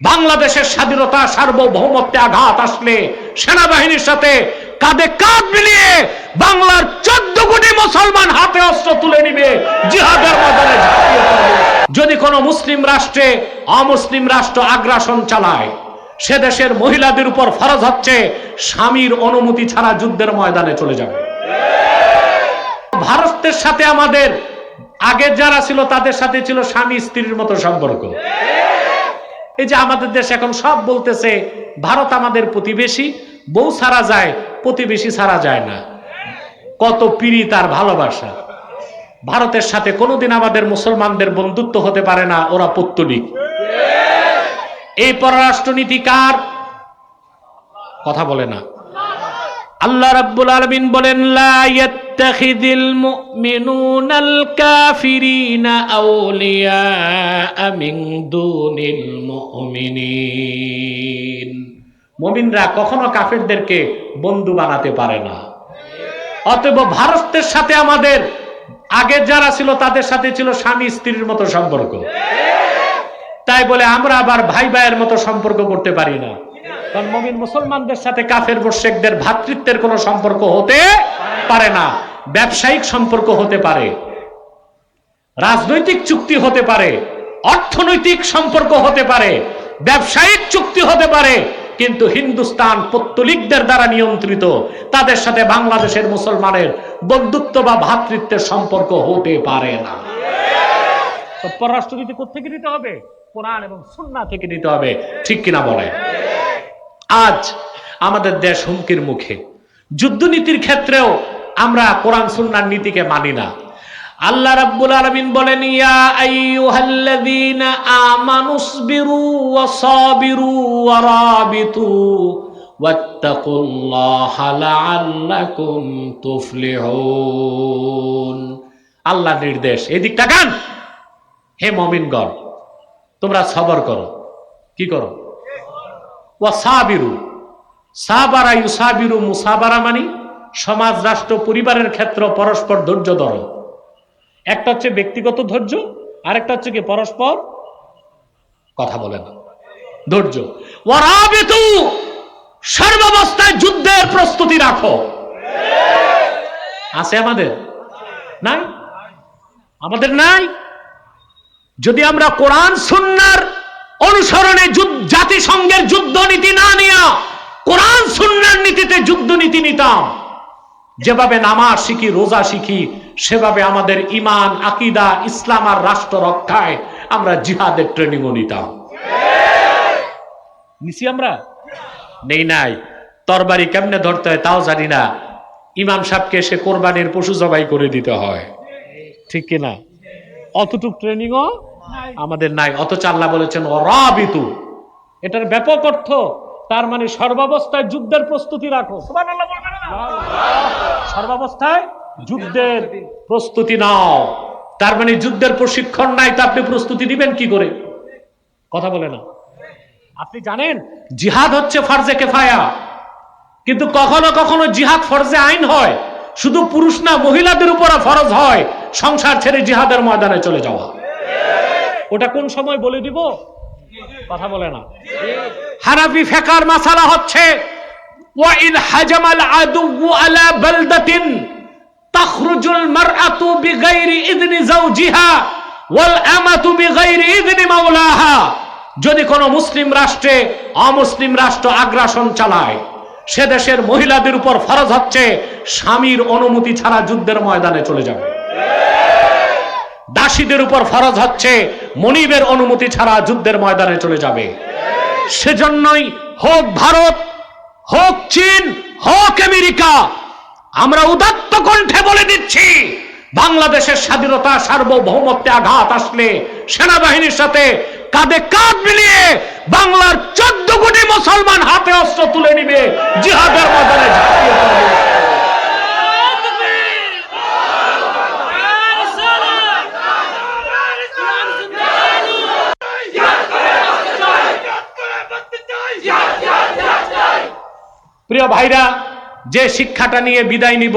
বাংলাদেশের স্বাধীনতা সার্বভৌমত্বে আঘাত আসলে সেনাবাহিনীর সাথে কাঁধে কাঁধ মিলিয়ে বাংলার চোদ্দ কোটি মুসলমান হাতে অস্ত্র তুলে নিবে জিহাদের ময়দানে যদি কোনো মুসলিম রাষ্ট্রে অমুসলিম রাষ্ট্র আগ্রাসন চালায়, সে দেশের মহিলাদের উপর ফরজ হচ্ছে স্বামীর অনুমতি ছাড়া যুদ্ধের ময়দানে চলে যাবে। ভারতের সাথে আমাদের আগের যারা ছিল তাদের সাথে ছিল স্বামী স্ত্রীর মতো সম্পর্ক। এই যে আমাদের দেশ এখন সব বলতেছে, ভারত আমাদের প্রতিবেশী, বউ ছাড়া যায়, প্রতিবেশী ছাড়া যায় না। কত পিড়ি তার ভালোবাসা। ভারতের সাথে কোনোদিন আমাদের মুসলমানদের বন্ধুত্ব হতে পারে না, ওরা পত্তলিক। এই পররাষ্ট্রনীতি কার? কথা বলে না। আল্লাহ রাব্বুল আলামিন বলেন, লা ইয়াত্তাখিযিল মুমিনুনাল কাফিরিনা আউলিয়া মিন দুনিল মুমিনিন মুমিনরা কখনো কাফেরদেরকে বন্ধু বানাতে পারে না। অতএব ভারতের সাথে আমাদের আগের যারা ছিল তাদের সাথে ছিল স্বামী স্ত্রীর মতো সম্পর্ক। তাই বলে আমরা আবার ভাই ভাইয়ের মতো সম্পর্ক করতে পারি না। কারণ মমিন মুসলমানদের সাথে কাফের মোর্শেকদের ভ্রাতৃত্বের কোনো সম্পর্ক হতে পারে না। ব্যবসায়িক সম্পর্ক হতে পারে, রাজনৈতিক চুক্তি হতে পারে, অর্থনৈতিক সম্পর্ক হতে পারে, ব্যবসায়িক চুক্তি হতে পারে, কিন্তু হিন্দুস্তান পত্তলিকদের দ্বারা নিয়ন্ত্রিত, তাদের সাথে বাংলাদেশের মুসলমানের বন্ধুত্ব বা ভ্রাতৃত্বের সম্পর্ক হতে পারে না। পররাষ্ট্রনীতি কোথেকে নিতে হবে? কোরআন এবং সুন্না থেকে নিতে হবে। ঠিক কিনা বলে আজ আমাদের দেশ হুমকির মুখে। যুদ্ধনীতির ক্ষেত্রেও আমরা কোরআন সুন্নার নীতিকে মানি না। আল্লাহ রাব্বুল আলামিন বলেন, ইয়া আইয়ুহাল্লাযীনা আমানুসবিরু ওয়া সাবিরু ওয়া রাবিতু ওয়াত্তাকুল্লাহা লাআল্লাকুম তুফলিহুন। আল্লাহ নির্দেশ। এদিক তাকান। হে মমিনগণ, তোমরা সবর করো। কি করো? ওয়া সাবিরু। সাবারা ইউসাবিরু মুসাবারা মানি? সমাজ, রাষ্ট্র, পরিবারের ক্ষেত্র পরস্পর ধৈর্য ধরো। একটা হচ্ছে ব্যক্তিগত ধৈর্য, আরেকটা হচ্ছে কি পরস্পর কথা বলে না। ধৈর্য। সর্বাবস্থায় যুদ্ধের প্রস্তুতি রাখো। আছে আমাদের? নাই? আমাদের নাই? যদি আমরা কোরআন, সুন্নার অনুসরণে জাতিসংঘের যুদ্ধ নীতি না নিয়া কোরআন, সুন্নার নীতিতে যুদ্ধ নীতি নিতাম যেভাবে নামাজ শিখি, রোজা শিখি, সেভাবে আমাদের ইমান আকিদা, ইসলাম আর রাষ্ট্র রক্ষায় আমরা জিহাদের ট্রেনিংও নিতাম। নিছি আমরা? নেই নাই। তরবারি কেমনে ধরতে হয় তাও জানি না। ইমাম সাহেবকে সে কোরবানির পশু জবাই করে দিতে হয়। ঠিক কিনা অতটুক ট্রেনিংও আমাদের নাই। অথচ আল্লাহ বলেছেন, অরাবিতু। এটার ব্যাপক অর্থ, তার মানে সর্বাবস্থায় যুদ্ধের প্রস্তুতি রাখো। সুবহানাল্লাহ বলবেন না? সর্বাবস্থায় যুদ্ধের প্রস্তুতি নাও। তার মানে যুদ্ধের প্রশিক্ষণ নাই, তা আপনি প্রস্তুতি দিবেন কি করে? কথা বলে না। আপনি জানেন, জিহাদ হচ্ছে ফরজে কেফায়া। কিন্তু কখনো কখনো জিহাদ ফরজে আইন হয়। শুধু পুরুষ না, মহিলাদের উপর ফরজ হয়। সংসার ছেড়ে জিহাদের ময়দানে চলে যাওয়া। ওটা কোন সময় বলে দিব? কথা বলে না। হানাফি ফেকার মাসালা হচ্ছে ওয়াইন আলা বালদাতিন তাখরুজুল মারআতু বিগাইরি যদি কোনো মুসলিম রাষ্ট্রে অমুসলিম রাষ্ট্র আগ্রাসন চালায়, সে দেশের মহিলাদের উপর ফরজ হচ্ছে স্বামীর অনুমতি ছাড়া যুদ্ধের ময়দানে চলে যাবে। দাসীদের উপর ফরজ হচ্ছে মনিবের অনুমতি ছাড়া যুদ্ধের ময়দানে চলে যাবে। সেজন্যই হোক ভারত হোক চীন, হোক আমেরিকা, আমরা উদাত্ত কণ্ঠে বলে দিচ্ছি, বাংলাদেশের স্বাধীনতা সার্বভৌমত্বে আঘাত আসলে সেনাবাহিনীর সাথে কাঁধে কাঁধ মিলিয়ে বাংলার চোদ্দ কোটি মুসলমান হাতে অস্ত্র তুলে নিবে জিহাদের প্রিয় ভাইরা যে শিক্ষাটা নিয়ে বিদায় নিব